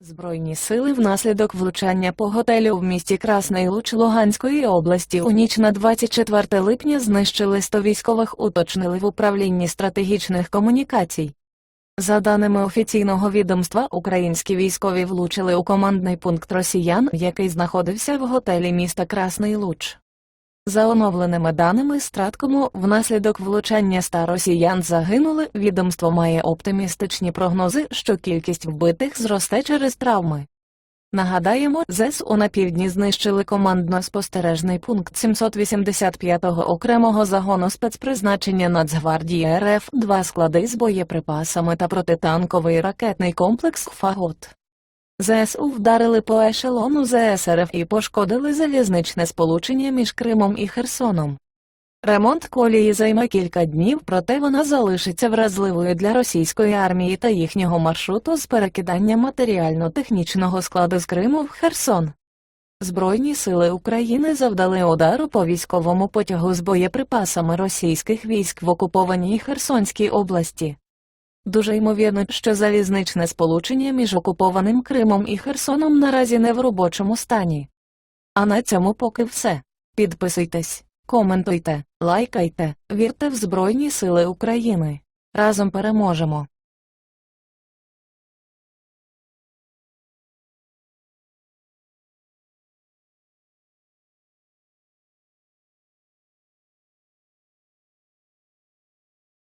Збройні сили внаслідок влучання по готелю в місті Красний Луч Луганської області у ніч на 24 липня знищили 100 військових уточнили в управлінні стратегічних комунікацій. За даними офіційного відомства, українські військові влучили у командний пункт росіян, який знаходився в готелі міста Красний Луч. За оновленими даними Страткому, внаслідок влучання ста росіян загинули, відомство має оптимістичні прогнози, що кількість вбитих зросте через травми. Нагадаємо, ЗСУ на півдні знищили командно-спостережний пункт 785-го окремого загону спецпризначення Нацгвардії РФ, два склади з боєприпасами та протитанковий ракетний комплекс «Фагот». ЗСУ вдарили по ешелону ЗСРФ і пошкодили залізничне сполучення між Кримом і Херсоном. Ремонт колії займе кілька днів, проте вона залишиться вразливою для російської армії та їхнього маршруту з перекидання матеріально-технічного складу з Криму в Херсон. Збройні сили України завдали удару по військовому потягу з боєприпасами російських військ в окупованій Херсонській області. Дуже ймовірно, що залізничне сполучення між окупованим Кримом і Херсоном наразі не в робочому стані. А на цьому поки все. Підписуйтесь, коментуйте, лайкайте, вірте в Збройні Сили України. Разом переможемо.